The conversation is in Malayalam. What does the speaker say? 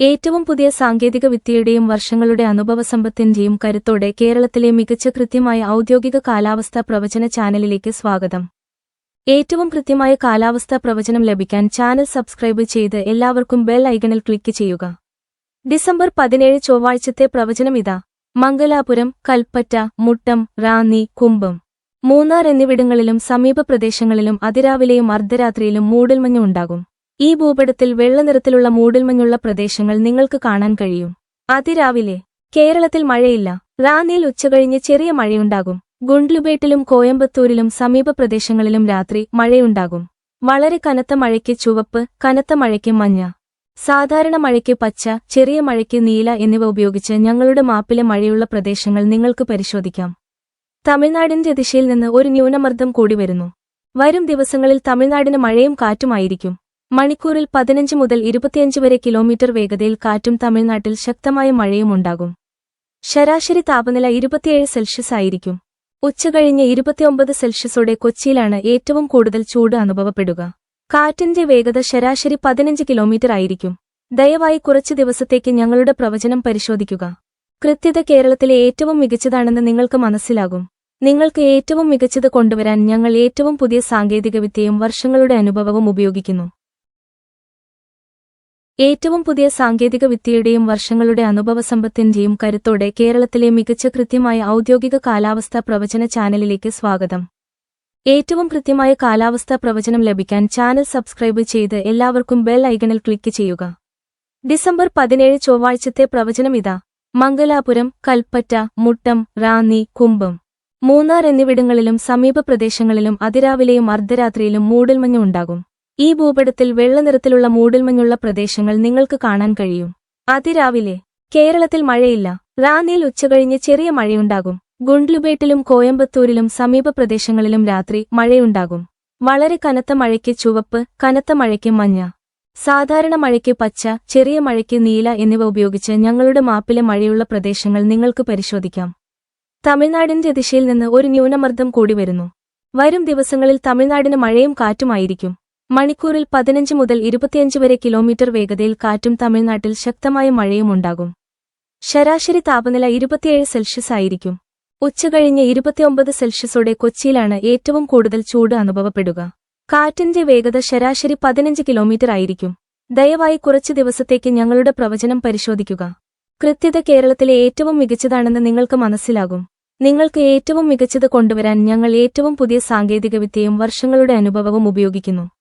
ഏറ്റവും പുതിയ സാങ്കേതിക വിദ്യയുടെയും വർഷങ്ങളുടെ അനുഭവസമ്പത്തിന്റെയും കരുത്തോടെ കേരളത്തിലെ മികച്ച കൃത്യമായ ഔദ്യോഗിക കാലാവസ്ഥാ പ്രവചന ചാനലിലേക്ക് സ്വാഗതം. ഏറ്റവും കൃത്യമായ കാലാവസ്ഥാ പ്രവചനം ലഭിക്കാൻ ചാനൽ സബ്സ്ക്രൈബ് ചെയ്ത് എല്ലാവർക്കും ബെൽ ഐക്കണിൽ ക്ലിക്ക് ചെയ്യുക. ഡിസംബർ പതിനേഴ് ചൊവ്വാഴ്ചത്തെ പ്രവചനം ഇതാ. മംഗലാപുരം കൽപ്പറ്റ മുട്ടം റാന്നി കുംഭം. മൂന്നാർ എന്നിവിടങ്ങളിലും സമീപ പ്രദേശങ്ങളിലും അതിരാവിലെയും അർദ്ധരാത്രിയിലും മൂടൽമഞ്ഞ് ഉണ്ടാകും ഈ ഭൂപടത്തിൽ വെള്ളനിറത്തിലുള്ള മൂടൽമഞ്ഞുള്ള പ്രദേശങ്ങൾ നിങ്ങൾക്ക് കാണാൻ കഴിയും. അതിരാവിലെ കേരളത്തിൽ മഴയില്ല. റാന്നിയിൽ ഉച്ചകഴിഞ്ഞ് ചെറിയ മഴയുണ്ടാകും. ഗുണ്ട്ലുബേട്ടിലും കോയമ്പത്തൂരിലും സമീപ പ്രദേശങ്ങളിലും രാത്രി മഴയുണ്ടാകും. വളരെ കനത്ത മഴയ്ക്ക് ചുവപ്പ് കനത്ത മഴയ്ക്ക് മഞ്ഞ സാധാരണ മഴയ്ക്ക് പച്ച ചെറിയ മഴയ്ക്ക് നീല എന്നിവ ഉപയോഗിച്ച് ഞങ്ങളുടെ മാപ്പിലെ മഴയുള്ള പ്രദേശങ്ങൾ നിങ്ങൾക്ക് പരിശോധിക്കാം. തമിഴ്നാടിന്റെ ദിശയിൽ നിന്ന് ഒരു ന്യൂനമർദ്ദം കൂടി വരുന്നു. വരും ദിവസങ്ങളിൽ തമിഴ്നാടിന് മഴയും കാറ്റുമായിരിക്കും. മണിക്കൂറിൽ പതിനഞ്ച് മുതൽ ഇരുപത്തിയഞ്ച് വരെ കിലോമീറ്റർ വേഗതയിൽ കാറ്റും തമിഴ്നാട്ടിൽ ശക്തമായ മഴയും ഉണ്ടാകും. ശരാശരി താപനില ഇരുപത്തിയേഴ് സെൽഷ്യസ് ആയിരിക്കും. ഉച്ചകഴിഞ്ഞ് ഇരുപത്തിയൊമ്പത് സെൽഷ്യസോടെ കൊച്ചിയിലാണ് ഏറ്റവും കൂടുതൽ ചൂട് അനുഭവപ്പെടുക. കാറ്റിന്റെ വേഗത ശരാശരി പതിനഞ്ച് കിലോമീറ്റർ ആയിരിക്കും. ദയവായി കുറച്ചു ദിവസത്തേക്ക് ഞങ്ങളുടെ പ്രവചനം പരിശോധിക്കുക. കൃത്യത കേരളത്തിലെ ഏറ്റവും മികച്ചതാണെന്ന് നിങ്ങൾക്ക് മനസ്സിലാകും. നിങ്ങൾക്ക് ഏറ്റവും മികച്ചത് കൊണ്ടുവരാൻ ഞങ്ങൾ ഏറ്റവും പുതിയ സാങ്കേതികവിദ്യയും വർഷങ്ങളുടെ അനുഭവവും ഉപയോഗിക്കുന്നു. ഏറ്റവും പുതിയ സാങ്കേതിക വിദ്യയുടെയും വർഷങ്ങളുടെ അനുഭവസമ്പത്തിന്റെയും കരുത്തോടെ കേരളത്തിലെ മികച്ച കൃത്യമായ ഔദ്യോഗിക കാലാവസ്ഥാ പ്രവചന ചാനലിലേക്ക് സ്വാഗതം. ഏറ്റവും കൃത്യമായ കാലാവസ്ഥാ പ്രവചനം ലഭിക്കാൻ ചാനൽ സബ്സ്ക്രൈബ് ചെയ്ത് എല്ലാവർക്കും ബെൽ ഐക്കണിൽ ക്ലിക്ക് ചെയ്യുക. ഡിസംബർ പതിനേഴ് ചൊവ്വാഴ്ചത്തെ പ്രവചനം ഇതാ. മംഗലാപുരം കൽപ്പറ്റ മുട്ടം റാന്നി കുംഭം. മൂന്നാർ എന്നിവിടങ്ങളിലും സമീപ പ്രദേശങ്ങളിലും അതിരാവിലെയും അർദ്ധരാത്രിയിലും മൂടൽമഞ്ഞ് ഉണ്ടാകും. ഈ ഭൂപടത്തിൽ വെള്ളനിറത്തിലുള്ള മൂടൽമഞ്ഞുള്ള പ്രദേശങ്ങൾ നിങ്ങൾക്ക് കാണാൻ കഴിയും. അതിരാവിലെ കേരളത്തിൽ മഴയില്ല. റാന്നിയിൽ ഉച്ചകഴിഞ്ഞ് ചെറിയ മഴയുണ്ടാകും. ഗുണ്ട്ലുബേട്ടിലും കോയമ്പത്തൂരിലും സമീപ പ്രദേശങ്ങളിലും രാത്രി മഴയുണ്ടാകും. വളരെ കനത്ത മഴയ്ക്ക് ചുവപ്പ് കനത്ത മഴയ്ക്ക് മഞ്ഞ. സാധാരണ മഴയ്ക്ക് പച്ച ചെറിയ മഴയ്ക്ക് നീല എന്നിവ ഉപയോഗിച്ച് ഞങ്ങളുടെ മാപ്പിലെ മഴയുള്ള പ്രദേശങ്ങൾ നിങ്ങൾക്ക് പരിശോധിക്കാം. തമിഴ്നാടിന്റെ ദിശയിൽ നിന്ന് ഒരു ന്യൂനമർദ്ദം കൂടി വരുന്നു. വരും ദിവസങ്ങളിൽ തമിഴ്നാടിന് മഴയും കാറ്റുമായിരിക്കും. മണിക്കൂറിൽ പതിനഞ്ച് മുതൽ ഇരുപത്തിയഞ്ച് വരെ കിലോമീറ്റർ വേഗതയിൽ കാറ്റും തമിഴ്നാട്ടിൽ ശക്തമായ മഴയും ഉണ്ടാകും. ശരാശരി താപനില ഇരുപത്തിയേഴ് സെൽഷ്യസ് ആയിരിക്കും. ഉച്ചകഴിഞ്ഞ് ഇരുപത്തിയൊമ്പത് സെൽഷ്യസോടെ കൊച്ചിയിലാണ് ഏറ്റവും കൂടുതൽ ചൂട് അനുഭവപ്പെടുക. കാറ്റിന്റെ വേഗത ശരാശരി പതിനഞ്ച് കിലോമീറ്റർ ആയിരിക്കും. ദയവായി കുറച്ചു ദിവസത്തേക്ക് ഞങ്ങളുടെ പ്രവചനം പരിശോധിക്കുക. കൃത്യത കേരളത്തിലെ ഏറ്റവും മികച്ചതാണെന്ന് നിങ്ങൾക്ക് മനസ്സിലാകും. നിങ്ങൾക്ക് ഏറ്റവും മികച്ചത് കൊണ്ടുവരാൻ ഞങ്ങൾ ഏറ്റവും പുതിയ സാങ്കേതികവിദ്യയും വർഷങ്ങളുടെ അനുഭവവും ഉപയോഗിക്കുന്നു.